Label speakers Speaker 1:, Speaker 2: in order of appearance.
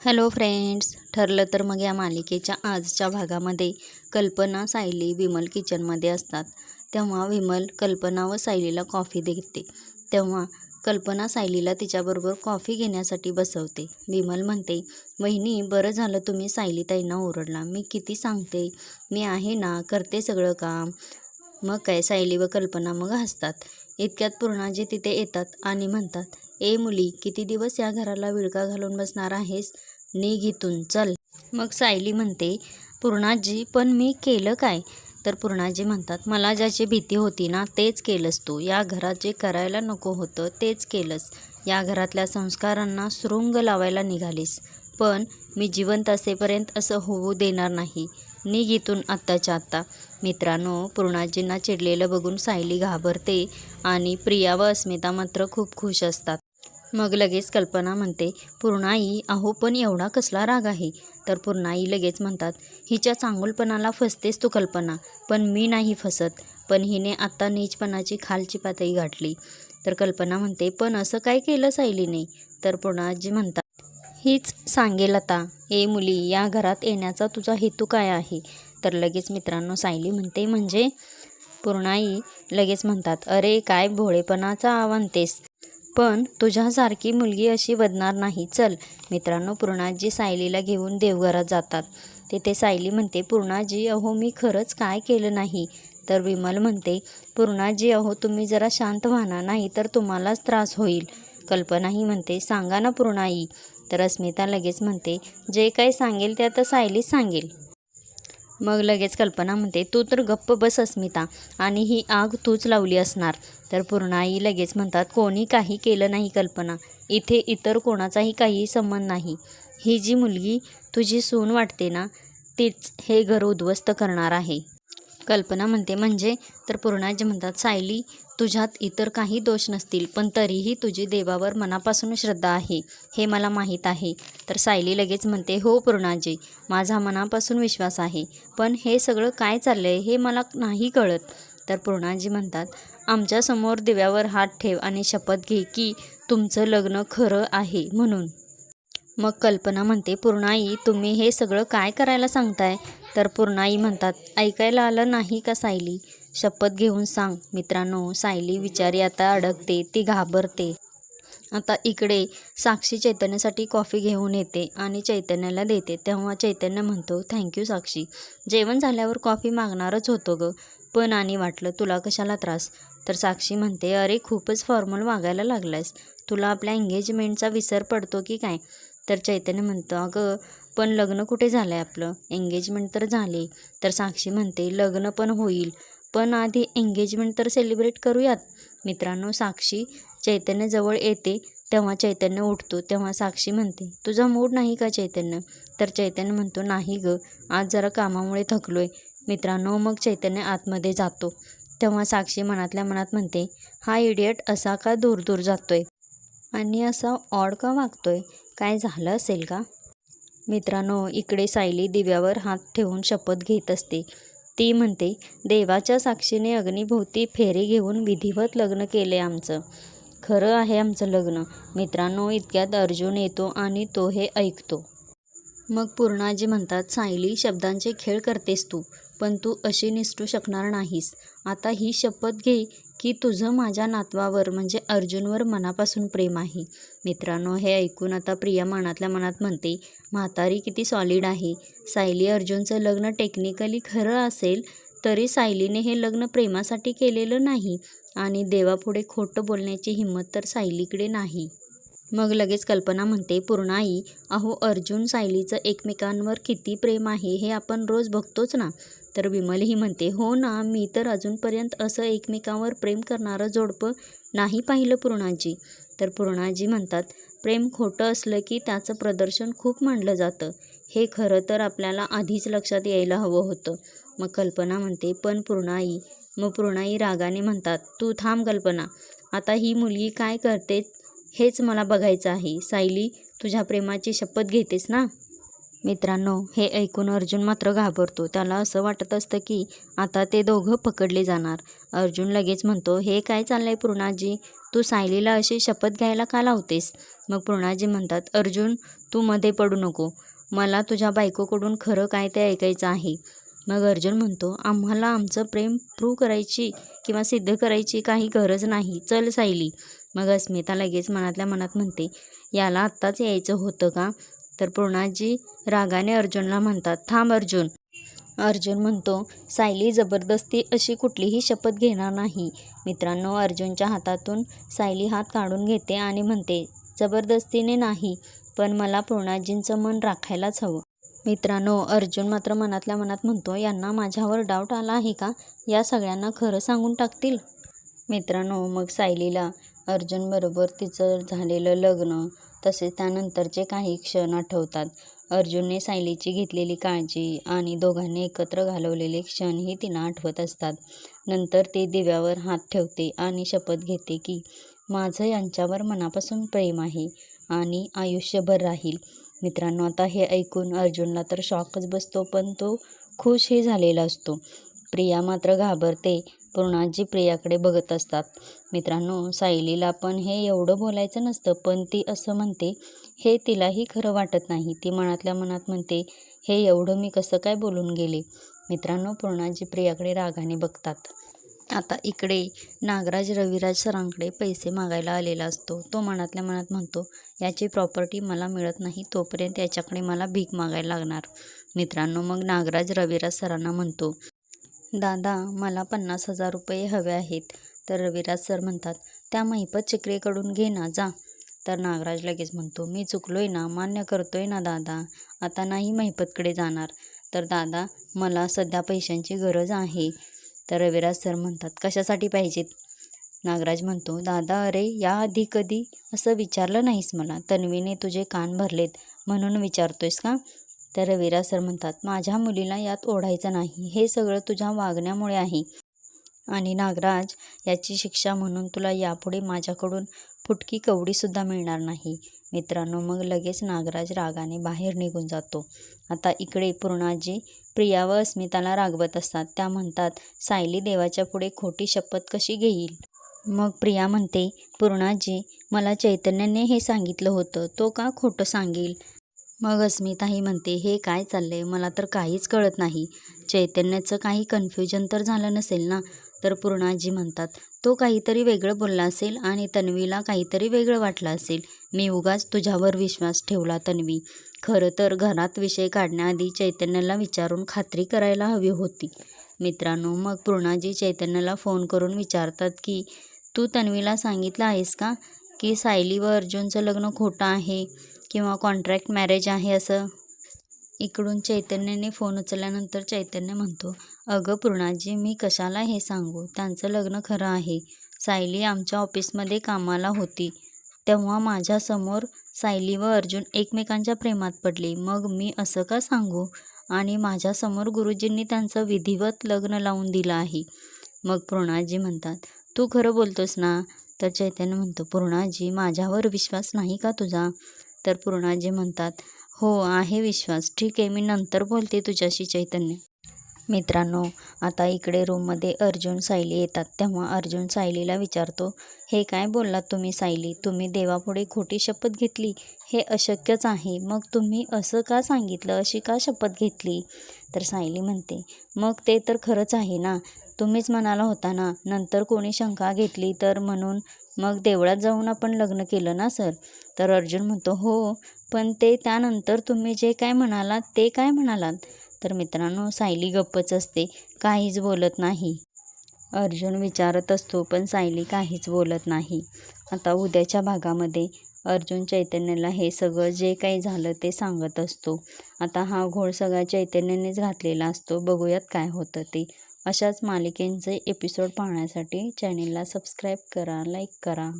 Speaker 1: Hello friends ठरलं तर मग या मालिकेच्या आजच्या भागामध्ये कल्पना सायली विमल किचनमध्ये असतात. तेव्हा विमल कल्पना व सायलीला कॉफी देते. तेव्हा कल्पना सायलीला तिच्याबरोबर कॉफी घेण्यासाठी बसवते. विमल म्हणते वहिनी बरं झालं तुम्ही सायलीताईंना ओरडला. मी किती सांगते? मी आहे ना करते सगळं काम. मग काय सायली व कल्पना मग हसतात. इतक्यात पूर्णाजी तिथे येतात आणि म्हणतात ए मुली किती दिवस या घराला विळका घालून बसणार आहेस? निघ इथून चल. मग सायली म्हणते पूर्णाजी पण मी केलं काय? तर पूर्णाजी म्हणतात मला ज्याची भीती होती ना तेच केलंस तू. या घरात जे करायला नको होतं तेच केलंस. या घरातल्या संस्कारांना सुरुंग लावायला निघालीस. पण मी जिवंत असेपर्यंत असं होऊ देणार नाही. निघ इथून आत्ताच्या आत्ता. मित्रांनो पूर्णाजींना चिडलेलं बघून सायली घाबरते आणि प्रिया व अस्मिता मात्र खूप खुश असतात. मग लगेच कल्पना म्हणते पूर्णाई अहो पण एवढा कसला राग आहे? तर पूर्णाई लगेच म्हणतात हिच्या चांगुलपणाला फसतेस तू कल्पना पण मी नाही फसत. पण हिने आत्ता नीचपणाची खालची पातळी गाठली. तर कल्पना म्हणते पण असं काय केलं सायलीने तर पूर्णाजी म्हणतात हीच सांगेल आता ए मुली या घरात येण्याचा तुझा हेतू काय आहे? तर लगेच मित्रांनो सायली म्हणते म्हणजे? पूर्णाई लगेच म्हणतात अरे काय भोळेपणाचा आवनतेस पण तुझ्यासारखी मुलगी अशी बदणार नाही. चल मित्रांनो पूर्णाजी सायलीला घेऊन देवघरात जातात. तिथे सायली म्हणते पूर्णाजी अहो मी खरंच काय केलं नाही? तर विमल म्हणते पूर्णाजी अहो तुम्ही जरा शांत व्हाना नाही तर तुम्हालाच त्रास होईल. कल्पनाही म्हणते सांगा ना पूर्णाई. तर अस्मिता लगेच म्हणते जे काही सांगेल ते आता सायलीच सांगेल. मग लगेच कल्पना म्हणते तू तर गप्प बस अस्मिता आणि ही आग तूच लावली असणार. तर पूर्णाई लगेच म्हणतात कोणी काही केलं नाही कल्पना. इथे इतर कोणाचाही काही संबंध नाही. ही जी मुलगी तुझी सून वाटते ना तीच हे घर उद्ध्वस्त करणार आहे. कल्पना म्हणते म्हणजे तर पूर्णाजी म्हणतात सायली तुझ्यात इतर काही दोष नसतील पण तरीही तुझी देवावर मनापासून श्रद्धा आहे हे मला माहीत आहे. तर सायली लगेच म्हणते हो पूर्णाजी माझा मनापासून विश्वास आहे पण हे सगळं काय चाललं आहे हे मला नाही कळत. तर पूर्णाजी म्हणतात आमच्यासमोर दिव्यावर हात ठेव आणि शपथ घे की तुमचं लग्न खरं आहे म्हणून. मग कल्पना म्हणते पूर्णाई तुम्ही हे सगळं काय करायला सांगताय? तर पूर्णाई म्हणतात ऐकायला आलं नाही का सायली? शपथ घेऊन सांग. मित्रांनो सायली विचारी आता अडकते ती घाबरते. आता इकडे साक्षी चैतन्यासाठी कॉफी घेऊन येते आणि चैतन्याला देते. तेव्हा चैतन्य म्हणतो थँक्यू साक्षी. जेवण झाल्यावर कॉफी मागणारच होतो ग. पण आणि वाटलं तुला कशाला त्रास? तर साक्षी म्हणते अरे खूपच फॉर्मल वागायला लागलायस. तुला आपल्या एंगेजमेंटचा विसर पडतो की काय? तर चैतन्य म्हणतो अगं पण लग्न कुठे झालं आहे आपलं? एंगेजमेंट तर झाले. तर साक्षी म्हणते लग्न पण होईल. पण आधी एंगेजमेंट तर सेलिब्रेट करूयात. मित्रांनो साक्षी चैतन्यजवळ येते तेव्हा चैतन्य उठतो. तेव्हा साक्षी म्हणते तुझा मूड नाही का चैतन्य? तर चैतन्य म्हणतो नाही ग. आज जरा कामामुळे थकलोय. मित्रांनो मग चैतन्य आतमध्ये जातो. तेव्हा साक्षी मनातल्या मनात म्हणते हा इडियट असा का दूर दूर जातोय? आणि असा ऑड का वागतोय? काय झालं असेल का? मित्रांनो इकडे सायली दिव्यावर हात ठेवून शपथ घेत असते. ती म्हणते देवाच्या साक्षीने अग्निभोवती फेरी घेऊन विधिवत लग्न केले आमचं. खरं आहे आमचं लग्न. मित्रांनो इतक्यात अर्जुन येतो आणि तो हे ऐकतो. मग पूर्णाजी म्हणतात सायली शब्दांचे खेळ करतेस तू. पण तू अशी निसटू शकणार नाहीस. आता ही शपथ घे की तुझं माझ्या नातवावर म्हणजे अर्जुनवर मनापासून प्रेम आहे. मित्रांनो हे ऐकून आता प्रिया मनातल्या मनात म्हणते म्हातारी किती सॉलिड आहे. सायली अर्जुनचं लग्न टेक्निकली खरं असेल तरी सायलीने हे लग्न प्रेमासाठी केलेलं नाही आणि देवापुढे खोटं बोलण्याची हिंमत तर सायलीकडे नाही. मग लगेच कल्पना म्हणते पूर्णाई अहो अर्जुन सायलीचं एकमेकांवर किती प्रेम आहे हे आपण रोज बघतोच ना. तर विमलही म्हणते हो ना मी तर अजूनपर्यंत असं एकमेकांवर प्रेम करणारं जोडपं नाही पाहिलं पूर्णाजी. तर पूर्णाजी म्हणतात प्रेम खोटं असलं की त्याचं प्रदर्शन खूप मांडलं जातं. हे खरं तर आपल्याला आधीच लक्षात यायला हवं होतं. मग कल्पना म्हणते पण पूर्णाई. मग पूर्णाई रागाने म्हणतात तू थांब कल्पना. आता ही मुलगी काय करते हेच मला बघायचं आहे. सायली तुझ्या प्रेमाची शपथ घेतेस ना? मित्रांनो हे ऐकून अर्जुन मात्र घाबरतो. त्याला असं वाटत असतं की आता ते दोघं पकडले जाणार. अर्जुन लगेच म्हणतो हे काय चाललंय पूर्णाजी? तू सायलीला अशी शपथ घ्यायला का लावतेस? मग पूर्णाजी म्हणतात अर्जुन तू मध्ये पडू नको. मला तुझ्या बायकोकडून खरं काय ते ऐकायचं आहे. मग अर्जुन म्हणतो आम्हाला आमचं प्रेम प्रूव्ह करायची किंवा सिद्ध करायची काही गरज नाही. चल सायली. मग अस्मिता लगेच मनातल्या मनात म्हणते याला आत्ताच यायचं होतं का? तर पूर्णाजी रागाने अर्जुनला म्हणतात थांब अर्जुन. अर्जुन म्हणतो सायली जबरदस्ती अशी कुठलीही शपथ घेणार नाही. मित्रांनो अर्जुनच्या हातातून सायली हात काढून घेते आणि म्हणते जबरदस्तीने नाही पण मला पूर्णाजींचं मन राखायलाच हवं. मित्रांनो अर्जुन मात्र मनातल्या मनात म्हणतो यांना माझ्यावर डाऊट आला आहे का? या सगळ्यांना खरं सांगून टाकतील. मित्रांनो मग सायलीला अर्जुनबरोबर तिचं झालेलं लग्न तसेच त्यानंतरचे काही क्षण आठवतात अर्जुनने सायलीची घेतलेली काळजी आणि दोघांनी एकत्र घालवलेले क्षणही तिला आठवत असतात. नंतर ती दिव्यावर हात ठेवते आणि शपथ घेते की माझं यांच्यावर मनापासून प्रेम आहे आणि आयुष्यभर राहील. मित्रांनो आता हे ऐकून अर्जुनला तर शॉकच बसतो पण तो खुशही झालेला असतो. प्रिया मात्र घाबरते पूर्णाजी प्रियाकडे बघत असतात. मित्रांनो सायलीला पण हे एवढं बोलायचं नसतं पण ती असं म्हणते हे तिलाही खरं वाटत नाही. ती मनातल्या मनात म्हणते हे एवढं मी कसं काय बोलून गेले? मित्रांनो पूर्णाजी प्रियाकडे रागाने बघतात. आता इकडे नागराज रविराज सरांकडे पैसे मागायला आलेला असतो. तो मनातल्या मनात म्हणतो याची प्रॉपर्टी मला मिळत नाही तोपर्यंत याच्याकडे मला भीक मागायला लागणार. मित्रांनो मग नागराज रविराज सरांना म्हणतो दादा मला पन्नास हजार रुपये हवे आहेत. तर रविराज सर म्हणतात त्या महिपत चिकरेकडून घे ना जा. तर नागराज लगेच म्हणतो मी चुकलोय ना मान्य करतोय ना दादा. आता नाही महिपतकडे जाणार. तर दादा मला सध्या पैशांची गरज आहे. तर रविराज सर म्हणतात कशासाठी पाहिजेत? नागराज म्हणतो दादा अरे याआधी कधी? असं विचारलं नाहीस मला. तन्वीने तुझे कान भरलेत. म्हणून विचारतोयस का? तर रविराज सर म्हणतात माझ्या मुलीला यात ओढायचं नाही. हे सगळं तुझ्या वागण्यामुळे आहे. आणि नागराज याची शिक्षा म्हणून तुला यापुढे माझ्याकडून फुटकी कवडीसुद्धा मिळणार नाही. मित्रांनो मग लगेच नागराज रागाने बाहेर निघून जातो. आता इकडे पूर्णाजी प्रिया व अस्मिताला रागवत असतात. त्या म्हणतात सायली देवाच्या पुढे खोटी शपथ कशी घेईल? मग प्रिया म्हणते पूर्णाजी मला चैतन्याने हे सांगितलं होतं. तो का खोटं सांगेल? मग अस्मिताही म्हणते हे काय चाललंय? मला तर काहीच कळत नाही. चैतन्याचं काही कन्फ्युजन तर झालं नसेल ना? तर पूर्णाजी म्हणतात तो काहीतरी वेगळं बोलला असेल आणि तन्वीला काहीतरी वेगळं वाटलं असेल. मी उगाच तुझ्यावर विश्वास ठेवला तन्वी. खरं तर घरात विषय काढण्याआधी चैतन्याला विचारून खात्री करायला हवी होती. मित्रांनो मग पूर्णाजी चैतन्याला फोन करून विचारतात की तू तन्वीला सांगितलं आहेस का? की सायली व अर्जुनचं लग्न खोटं आहे? किंवा कॉन्ट्रॅक्ट मॅरेज आहे असं. इकडून चैतन्याने फोन उचलल्यानंतर चैतन्य म्हणतो अगं पूर्णाजी मी कशाला हे सांगू? त्यांचं लग्न खरं आहे. सायली आमच्या ऑफिसमध्ये कामाला होती. तेव्हा माझ्यासमोर सायली व अर्जुन एकमेकांच्या प्रेमात पडले. मग मी असं का सांगू? आणि माझ्यासमोर गुरुजींनी त्यांचं विधिवत लग्न लावून दिलं आहे. मग पूर्णाजी म्हणतात तू खरं बोलतोस ना? तर चैतन्य म्हणतो पूर्णाजी माझ्यावर विश्वास नाही का तुझा? तर पूर्णाजी म्हणतात हो आहे विश्वास. ठीक आहे मी नंतर बोलते तुझ्याशी चैतन्य. मित्रांनो आता इकडे रूममध्ये अर्जुन सायली येतात. तेव्हा अर्जुन सायलीला विचारतो हे काय बोललात तुम्ही सायली? तुम्ही देवापुढे खोटी शपथ घेतली? हे अशक्यच आहे. मग तुम्ही असं का सांगितलं? अशी का शपथ घेतली? तर सायली म्हणते मग ते तर खरंच आहे ना. तुम्हीच म्हणाला होता ना नंतर कोणी शंका घेतली तर म्हणून मग देवळात जाऊन आपण लग्न केलं ना सर? तर अर्जुन म्हणतो हो पण ते त्यानंतर तुम्ही जे काय म्हणालात ते काय म्हणालात? तर मित्रांनो सायली गप्पच असते काहीच बोलत नाही. अर्जुन विचारत असतो पण सायली काहीच बोलत नाही. आता उद्याच्या भागामध्ये अर्जुन चैतन्याला हे सगळं जे काही झालं ते सांगत असतो. आता हा घोळ सगळा चैतन्यानेच घातलेला असतो बघूयात काय होतं ते. अशाच मालिकेंचे एपिसोड पाहण्यासाठी चॅनेलला सबस्क्राईब करा लाईक करा.